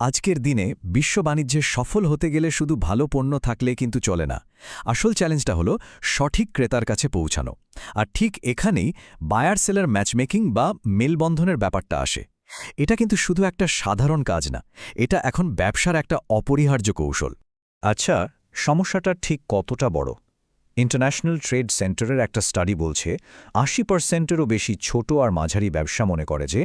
আজকের দিনে বিশ্ব বাণিজ্যে সফল হতে গেলে শুধু ভালো পণ্য থাকলে কিন্তু চলে না। আসল চ্যালেঞ্জটা হলো সঠিক ক্রেতার কাছে পৌঁছানো। আর ঠিক এখানেই বায়ার সেলার ম্যাচমেকিং বা মেলবন্ধনের ব্যাপারটা আসে। এটা কিন্তু শুধু একটা সাধারণ কাজ না, এটা এখন ব্যবসার একটা অপরিহার্য কৌশল। আচ্ছা সমস্যাটা ঠিক কতটা বড়? ইন্টারন্যাশনাল ট্রেড সেন্টারের একটা স্টাডি বলছে, আশি পার্সেন্টেরও বেশি ছোট আর মাঝারি ব্যবসা মনে করে যে,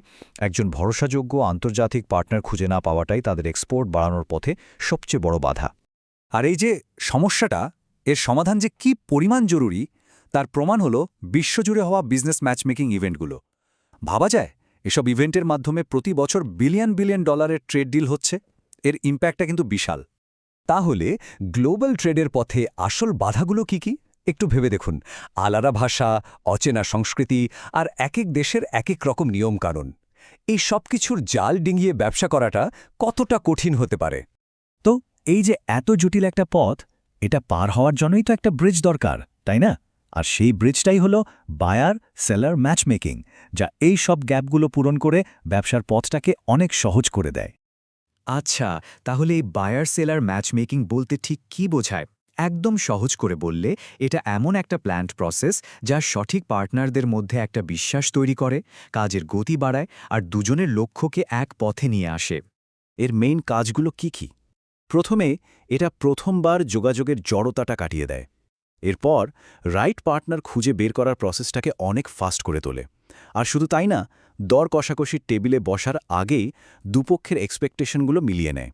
একজন ভরসাযোগ্য আন্তর্জাতিক পার্টনার খুঁজে না পাওয়াটাই তাদের এক্সপোর্ট বাড়ানোর পথে সবচেয়ে বড় বাধা। আর এই যে সমস্যাটা, এর সমাধান যে কি পরিমাণ জরুরি, তার প্রমাণ হল বিশ্বজুড়ে হওয়া বিজনেস ম্যাচমেকিং ইভেন্টগুলো ভাবা যায়, এসব ইভেন্টের মাধ্যমে প্রতি বছর বিলিয়ন বিলিয়ন ডলারের ট্রেড ডিল হচ্ছে, এর ইম্প্যাক্টটা কিন্তু বিশাল। তাহলে গ্লোবাল ট্রেডের পথে আসল বাধাগুলো কি কি? একটু ভেবে দেখুন। আলাদা ভাষা, অচেনা সংস্কৃতি আর এক এক দেশের এক এক রকম নিয়মকানুন। এই সব কিছুর জাল ডিঙিয়ে ব্যবসা করাটা কতটা কঠিন হতে পারে? তো এই যে এত জটিল একটা পথ, এটা পার হওয়ার জন্যই তো একটা ব্রিজ দরকার, তাই না? আর সেই ব্রিজটাই হলো বায়ার সেলার ম্যাচমেকিং, যা এই সব গ্যাপগুলো পূরণ করে ব্যবসার পথটাকে অনেক সহজ করে দেয়। আচ্ছা তাহলে এই বায়ার সেলার ম্যাচমেকিং বলতে ঠিক কি বোঝায়? একদম সহজ করে বললে, এটা এমন একটা প্ল্যান্ট প্রসেস যা সঠিক পার্টনারদের মধ্যে একটা বিশ্বাস তৈরি করে, কাজের গতি বাড়ায় আর দুজনের লক্ষ্যকে এক পথে নিয়ে আসে। এর মেইন কাজগুলো কি কি? প্রথমে, এটা প্রথমবার যোগাযোগের জড়তাটা কাটিয়ে দেয়। এরপর রাইট পার্টনার খুঁজে বের করার প্রসেসটাকে অনেক ফাস্ট করে তোলে। আর শুধু তাই না, দর কষাকষির টেবিলে বসার আগেই দুপক্ষের এক্সপেকটেশনগুলো মিলিয়ে নেয়।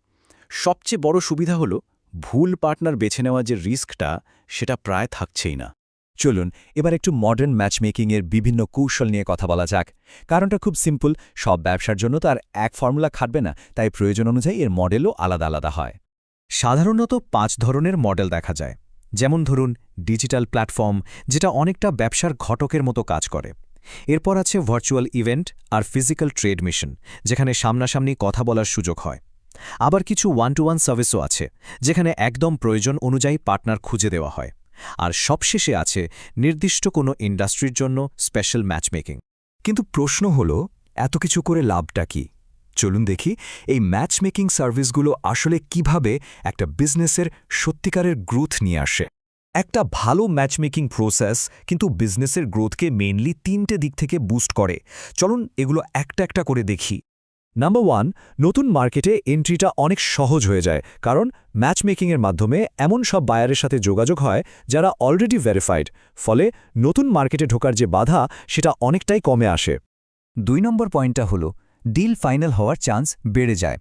সবচেয়ে বড় সুবিধা হলো ভুল পার্টনার বেছে নেওয়া যে রিস্কটা, সেটা প্রায় থাকছেই না। চলুন, এবার একটু মডার্ন ম্যাচমেকিংয়ের বিভিন্ন কৌশল নিয়ে কথা বলা যাক। কারণটা খুব সিম্পল সব ব্যবসার জন্য তো আর এক ফর্মুলা খাটবে না, তাই প্রয়োজন অনুযায়ী এর মডেলও আলাদা আলাদা হয়। সাধারণত পাঁচ ধরনের মডেল দেখা যায়। যেমন ধরুন ডিজিটাল প্ল্যাটফর্ম যেটা অনেকটা ব্যবসার ঘটকের মতো কাজ করে। এরপর আছে ভার্চুয়াল ইভেন্ট আর ফিজিক্যাল ট্রেড মিশন যেখানে সামনাসামনি কথা বলার সুযোগ হয়। আবার কিছু ওয়ান টু ওয়ান সার্ভিসও আছে, যেখানে একদম প্রয়োজন অনুযায়ী পার্টনার খুঁজে দেওয়া হয়। আর সবশেষে আছে নির্দিষ্ট কোনো ইন্ডাস্ট্রির জন্য স্পেশাল ম্যাচমেকিং কিন্তু প্রশ্ন হল, এত কিছু করে লাভটা কি? চলুন দেখি, এই ম্যাচমেকিং সার্ভিসগুলো আসলে কীভাবে একটা বিজনেসের সত্যিকারের গ্রোথ নিয়ে আসে। একটা ভালো ম্যাচমেকিং প্রসেস কিন্তু বিজনেসের গ্রোথকে মেইনলি তিনটে দিক থেকে বুস্ট করে। চলুন এগুলো একটা একটা করে দেখি। নাম্বার ওয়ান নতুন মার্কেটে এন্ট্রিটা অনেক সহজ হয়ে যায়, কারণ ম্যাচমেকিংয়ের মাধ্যমে এমন সব বায়ারের সাথে যোগাযোগ হয় যারা অলরেডি ভেরিফাইড ফলে নতুন মার্কেটে ঢোকার যে বাধা, সেটা অনেকটাই কমে আসে। দুই নম্বর পয়েন্টটা হলো ডিল ফাইনাল হওয়ার চান্স বেড়ে যায়।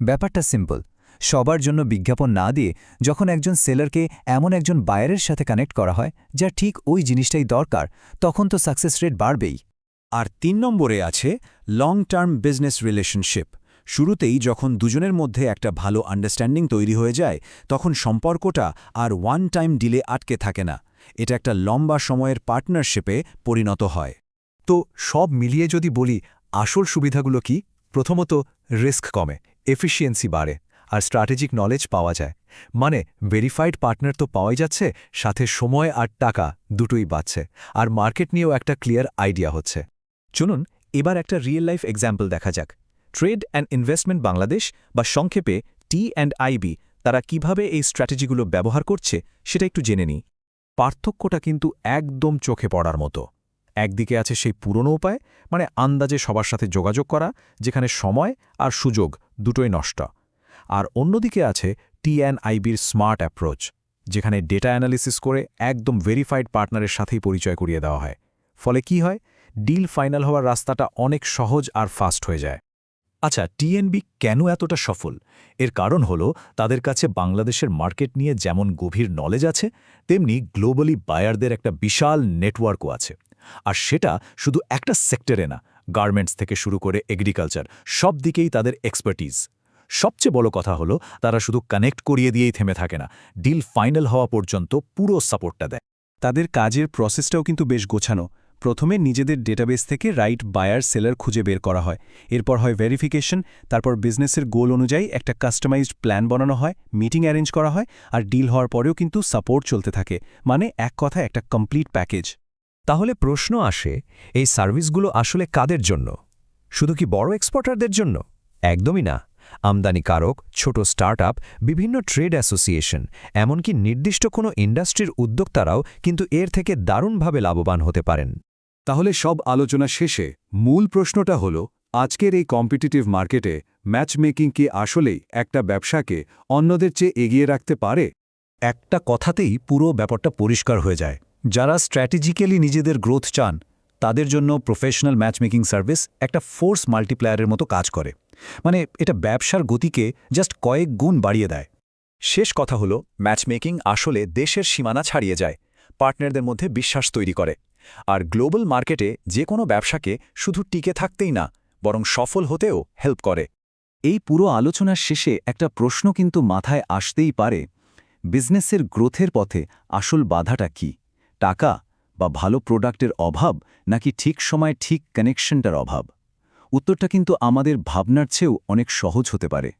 ব্যাপারটা সিম্পল সবার জন্য বিজ্ঞাপন না দিয়ে যখন একজন সেলারকে এমন একজন বায়ারের সাথে কানেক্ট করা হয়, যা ঠিক ওই জিনিসটাই দরকার, তখন তো সাকসেস রেট বাড়বেই। আর তিন নম্বরে আছে লং টার্ম বিজনেস রিলেশনশিপ শুরুতেই যখন দুজনের মধ্যে একটা ভালো আন্ডারস্ট্যান্ডিং তৈরি হয়ে যায়, তখন সম্পর্কটা আর ওয়ান টাইম ডিলে আটকে থাকে না। এটা একটা লম্বা সময়ের পার্টনারশিপে পরিণত হয়। তো সব মিলিয়ে যদি বলি, আসল সুবিধাগুলো কি? প্রথমত রিস্ক কমে এফিসিয়েন্সি বাড়ে, আর স্ট্র্যাটেজিক নলেজ পাওয়া যায়। মানে ভেরিফাইড পার্টনার তো পাওয়াই যাচ্ছে, সাথে সময় আর টাকা দুটোই বাড়ছে আর মার্কেট নিয়েও একটা ক্লিয়ার আইডিয়া হচ্ছে। চলুন এবার একটা রিয়েল লাইফ এক্সাম্পল দেখা যাক। ট্রেড অ্যান্ড ইনভেস্টমেন্ট বাংলাদেশ বা সংক্ষেপে টি অ্যান্ড আইবি তারা কীভাবে এই স্ট্র্যাটেজিগুলো ব্যবহার করছে সেটা একটু জেনে নিই। পার্থক্যটা কিন্তু একদম চোখে পড়ার মতো। একদিকে আছে সেই পুরনো উপায় মানে আন্দাজে সবার সাথে যোগাযোগ করা, যেখানে সময় আর সুযোগ দুটোই নষ্ট। আর অন্যদিকে আছে টিএনআইবির স্মার্ট অ্যাপ্রোচ যেখানে ডেটা অ্যানালিসিস করে একদম ভেরিফাইড পার্টনারের সাথেই পরিচয় করিয়ে দেওয়া হয়। ফলে কি হয়? ডিল ফাইনাল হওয়ার রাস্তাটা অনেক সহজ আর ফাস্ট হয়ে যায়। আচ্ছা টিএনবি কেন এতটা সফল? এর কারণ হল, তাদের কাছে বাংলাদেশের মার্কেট নিয়ে যেমন গভীর নলেজ আছে, তেমনি গ্লোবালি বায়ারদের একটা বিশাল নেটওয়ার্কও আছে। আর সেটা শুধু একটা সেক্টরে না, গার্মেন্টস থেকে শুরু করে এগ্রিকালচার, সব দিকেই তাদের এক্সপার্টিজ। সবচেয়ে বড় কথা হলো, তারা শুধু কানেক্ট করিয়ে দিয়েই থেমে থাকে না, ডিল ফাইনাল হওয়া পর্যন্ত পুরো সাপোর্টটা দেয়। তাদের কাজের প্রসেসটাও কিন্তু বেশ গোছানো। প্রথমে নিজেদের ডেটাবেস থেকে রাইট বায়ার সেলার খুঁজে বের করা হয়। এরপর হয় ভেরিফিকেশন তারপর বিজনেসের গোল অনুযায়ী একটা কাস্টমাইজড প্ল্যান বানানো হয় মিটিং অ্যারেঞ্জ করা হয়, আর ডিল হওয়ার পরেও কিন্তু সাপোর্ট চলতে থাকে। মানে এক কথা, একটা কমপ্লিট প্যাকেজ তাহলে প্রশ্ন আসে, এই সার্ভিসগুলো আসলে কাদের জন্য? শুধু কি বড় এক্সপোর্টারদের জন্য? একদমই না। আমদানিকারক ছোট স্টার্টআপ বিভিন্ন ট্রেড অ্যাসোসিয়েশন এমনকি নির্দিষ্ট কোনো ইন্ডাস্ট্রির উদ্যোক্তারাও কিন্তু এর থেকে দারুণভাবে লাভবান হতে পারেন। তাহলে সব আলোচনা শেষে মূল প্রশ্নটা হল, আজকের এই কম্পিটিটিভ মার্কেটে ম্যাচমেকিং কি আসলেই একটা ব্যবসাকে অন্যদের চেয়ে এগিয়ে রাখতে পারে? একটা কথাতেই পুরো ব্যাপারটা পরিষ্কার হয়ে যায়। যারা স্ট্র্যাটেজিক্যালি নিজেদের গ্রোথ চান, তাদের জন্য প্রফেশনাল ম্যাচমেকিং সার্ভিস একটা ফোর্স মাল্টিপ্লায়ারের মতো কাজ করে। মানে এটা ব্যবসার গতিকে জাস্ট কয়েক গুণ বাড়িয়ে দেয়। শেষ কথা হলো, ম্যাচমেকিং আসলে দেশের সীমানা ছাড়িয়ে যায়, পার্টনারদের মধ্যে বিশ্বাস তৈরি করে। আর গ্লোবাল মার্কেটে যে কোনো ব্যবসাকে শুধু টিকে থাকতেই না, বরং সফল হতেও হেল্প করে। এই পুরো আলোচনার শেষে একটা প্রশ্ন কিন্তু মাথায় আসতেই পারে, বিজনেসের গ্রোথের পথে আসল বাধাটা কি? টাকা বা ভালো প্রোডাক্টের অভাব নাকি ঠিক সময় ঠিক কানেকশনটার অভাব? উত্তরটা কিন্তু আমাদের ভাবনার চেয়েও অনেক সহজ হতে পারে।